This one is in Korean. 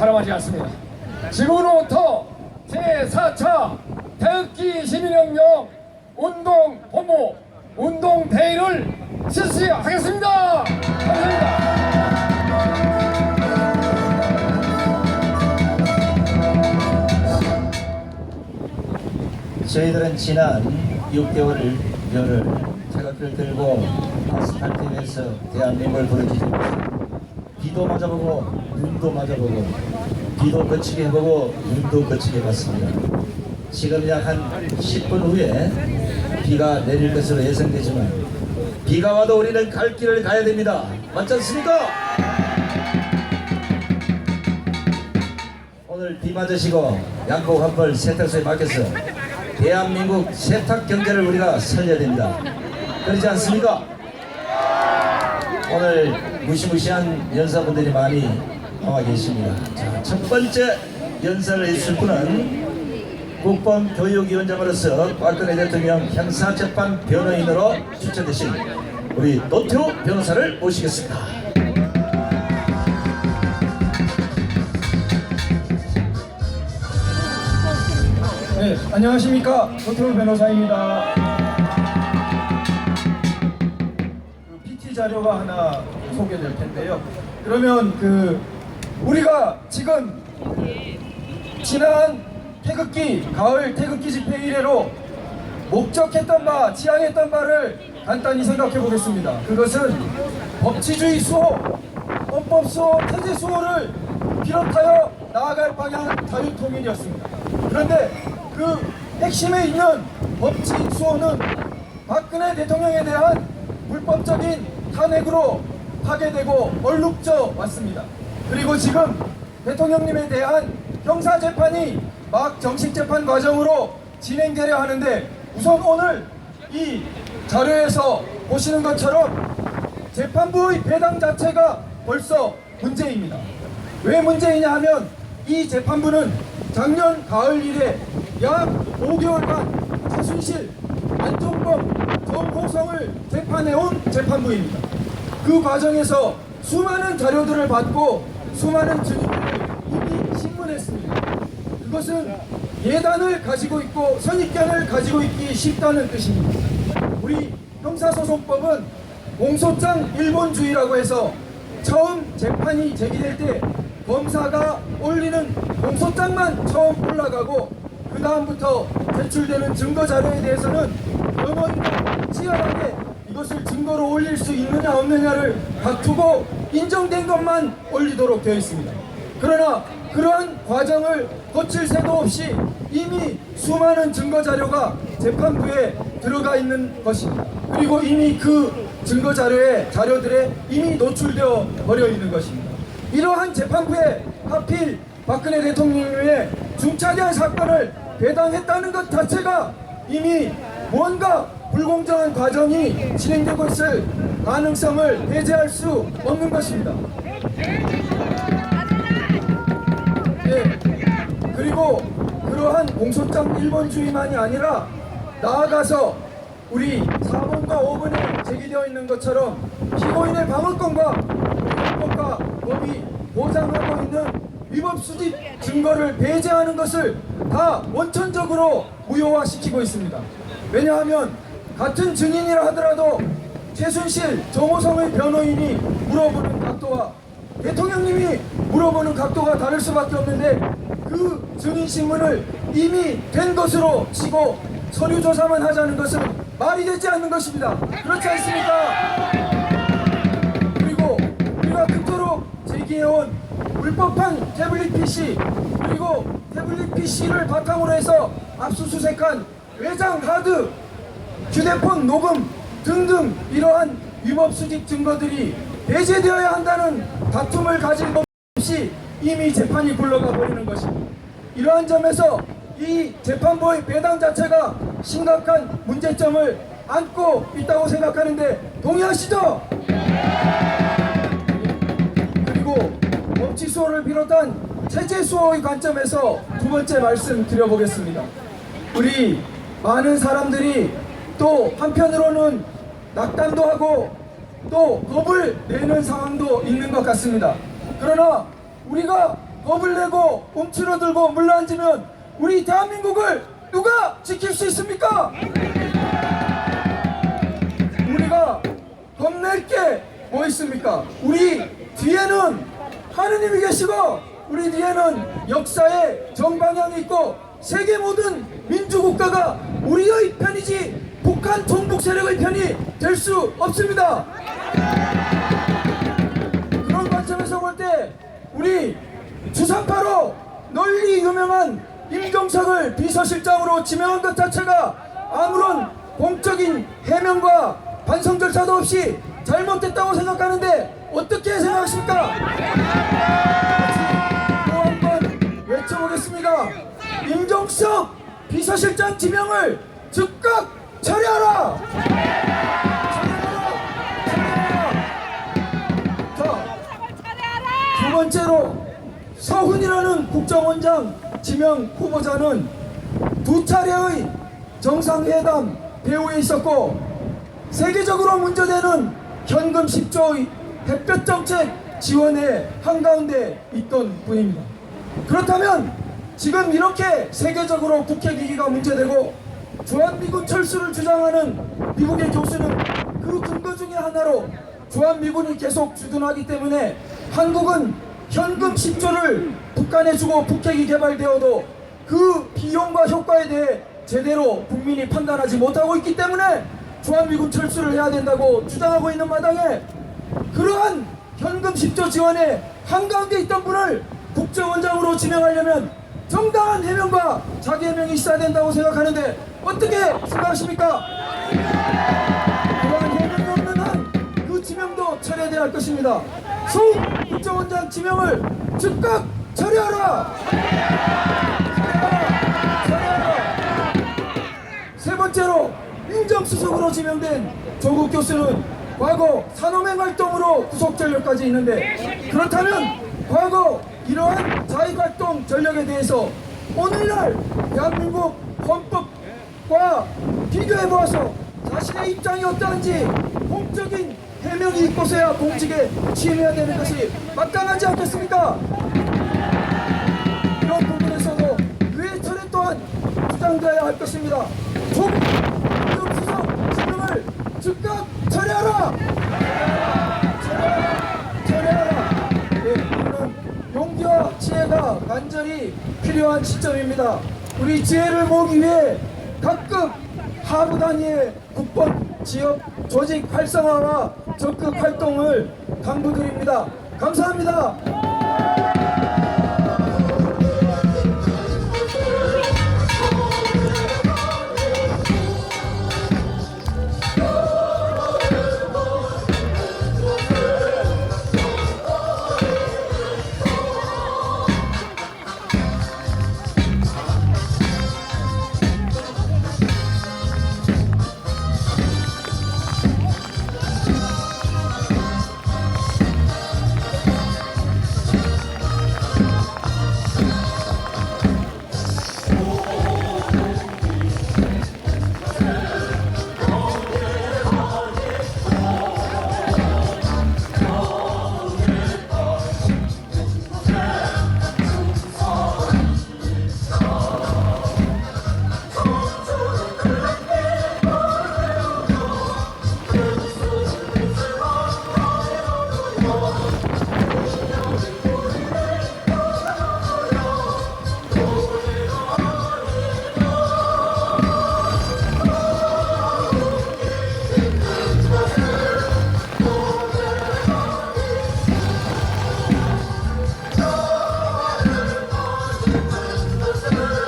바람하지 않습니다. 지금부터 제4차 태극기 시민혁명 운동 본부 운동 대회를 실시하겠습니다. 감사합니다. 저희들은 지난 6개월을 열을 태극기를 들고 아스팔트 위에서 대한민국을 부르짖고 비도 맞아보고 눈도 맞아보고 비도 거치게 해보고 눈도 거치게 해봤습니다. 지금 약 한 10분 후에 비가 내릴 것으로 예상되지만 비가 와도 우리는 갈 길을 가야 됩니다. 맞지 않습니까? 오늘 비 맞으시고 양복 한벌 세탁소에 맡겨서 대한민국 세탁 경제를 우리가 살려야 됩니다. 그렇지 않습니까? 오늘 무시무시한 연사분들이 많이 나와 계십니다. 자, 첫 번째 연사를 해주실 분은 국방교육위원장으로서 박근혜 대통령 형사재판 변호인으로 추천되신 우리 노태우 변호사를 모시겠습니다. 네, 안녕하십니까. 노태우 변호사입니다. 자료가 하나 소개될 텐데요. 그러면 그 우리가 지금 지난 태극기 가을 태극기 집회 이래로 목적했던 바, 지향했던 바를 간단히 생각해 보겠습니다. 그것은 법치주의 수호, 헌법 수호, 태제 수호를 비롯하여 나아갈 방향 자유통일이었습니다. 그런데 그 핵심에 있는 법치 수호는 박근혜 대통령에 대한 불법적인 탄핵으로 파괴되고 얼룩져 왔습니다. 그리고 지금 대통령님에 대한 형사재판이 막 정식재판 과정으로 진행되려 하는데 우선 오늘 이 자료에서 보시는 것처럼 재판부의 배당 자체가 벌써 문제입니다. 왜 문제이냐 하면 이 재판부는 작년 가을 이래 약 5개월간 최순실, 안종범, 정호성을 재판해온 재판부입니다. 그 과정에서 수많은 자료들을 받고 수많은 증인들을 이미 신문했습니다. 그것은 예단을 가지고 있고 선입견을 가지고 있기 쉽다는 뜻입니다. 우리 형사소송법은 공소장 일본주의라고 해서 처음 재판이 제기될 때 검사가 올리는 공소장만 처음 올라가고 그 다음부터 제출되는 증거 자료에 대해서는 변호인과 치열하게 이것을 증거로 올릴 수 있느냐 없느냐를 다투고 인정된 것만 올리도록 되어 있습니다. 그러나 그러한 과정을 거칠 새도 없이 이미 수많은 증거 자료가 재판부에 들어가 있는 것입니다. 그리고 이미 그 증거 자료에 자료들에 이미 노출되어 버려 있는 것입니다. 이러한 재판부에 하필 박근혜 대통령의 중차대한 사건을 배당했다는 것 자체가 이미 뭔가 불공정한 과정이 진행되고 있을 가능성을 배제할 수 없는 것입니다. 예. 그리고 그러한 공소장 일본주의만이 아니라 나아가서 우리 4번과 5번에 제기되어 있는 것처럼 피고인의 방어권과 위법과 법이 보장하고 있는 위법 수집 증거를 배제하는 것을 다 원천적으로 무효화시키고 있습니다. 왜냐하면 같은 증인이라 하더라도 최순실, 정호성의 변호인이 물어보는 각도와 대통령님이 물어보는 각도가 다를 수밖에 없는데 그 증인 신문을 이미 된 것으로 치고 서류 조사만 하자는 것은 말이 되지 않는 것입니다. 그렇지 않습니까? 그리고 우리가 그토록 제기해온 불법한 태블릿 PC 그리고 태블릿 PC를 바탕으로 해서 압수수색한 외장 하드 휴대폰 녹음 등등 이러한 위법 수집 증거들이 배제되어야 한다는 다툼을 가진 법 없이 이미 재판이 굴러가 버리는 것입니다. 이러한 점에서 이 재판부의 배당 자체가 심각한 문제점을 안고 있다고 생각하는데 동의하시죠? 그리고 법치 수호를 비롯한 체제 수호의 관점에서 두 번째 말씀 드려보겠습니다. 우리 많은 사람들이 또 한편으로는 낙담도 하고 또 겁을 내는 상황도 있는 것 같습니다. 그러나 우리가 겁을 내고 움츠러들고 물러앉으면 우리 대한민국을 누가 지킬 수 있습니까? 우리가 겁낼 게 뭐 있습니까? 우리 뒤에는 하느님이 계시고 우리 뒤에는 역사의 정방향이 있고 세계 모든 민주국가가 우리의 편이지 북한 종북 세력의 편이 될 수 없습니다. 그런 관점에서 볼 때 우리 주상파로 널리 유명한 임종석을 비서실장으로 지명한 것 자체가 아무런 공적인 해명과 반성 절차도 없이 잘못됐다고 생각하는데 어떻게 생각하십니까? 또 한 번 외쳐보겠습니다. 임종석 비서실장 지명을 즉각 처리하라! 처리하라! 자, 두 번째로 서훈이라는 국정원장 지명 후보자는 두 차례의 정상회담 배후에 있었고 세계적으로 문제되는 현금 10조의 햇볕 정책 지원의 한가운데 있던 분입니다. 그렇다면 지금 이렇게 세계적으로 국회 기기가 문제되고 주한미군 철수를 주장하는 미국의 교수는 그 근거 중에 하나로 주한미군이 계속 주둔하기 때문에 한국은 현금 10조를 북한에 주고 북핵이 개발되어도 그 비용과 효과에 대해 제대로 국민이 판단하지 못하고 있기 때문에 주한미군 철수를 해야 된다고 주장하고 있는 마당에 그러한 현금 10조 지원에 한가운데 있던 분을 국정원장으로 지명하려면 정당한 해명과 자기 해명이 있어야 된다고 생각하는데 어떻게 생각하십니까? 그러한 해명이 없는 한 그 지명도 철회돼야 할 것입니다. 소 국정원장 지명을 즉각! 처리하라! 세 번째로 민정수석으로 지명된 조국 교수는 과거 산업행 활동으로 구속 전력까지 있는데 그렇다면 과거 이러한 자익활동 전력에 대해서 오늘날 대한민국 헌법과 비교해 보아서 자신의 입장이 어떠한지 공적인 해명이 있고서야 공직에 취임해야 되는 것이 마땅하지 않겠습니까? 이런 부분에서도 그의 철회 또한 주장되어야 할 것입니다. 조국 민정수석 지명을 즉각! 처리하라! 처리하라! 예, 이는 용기와 지혜가 간절히 필요한 시점입니다. 우리 지혜를 모으기 위해 각급 하부 단위의 국번 지역 조직 활성화와 적극 활동을 당부드립니다. 감사합니다.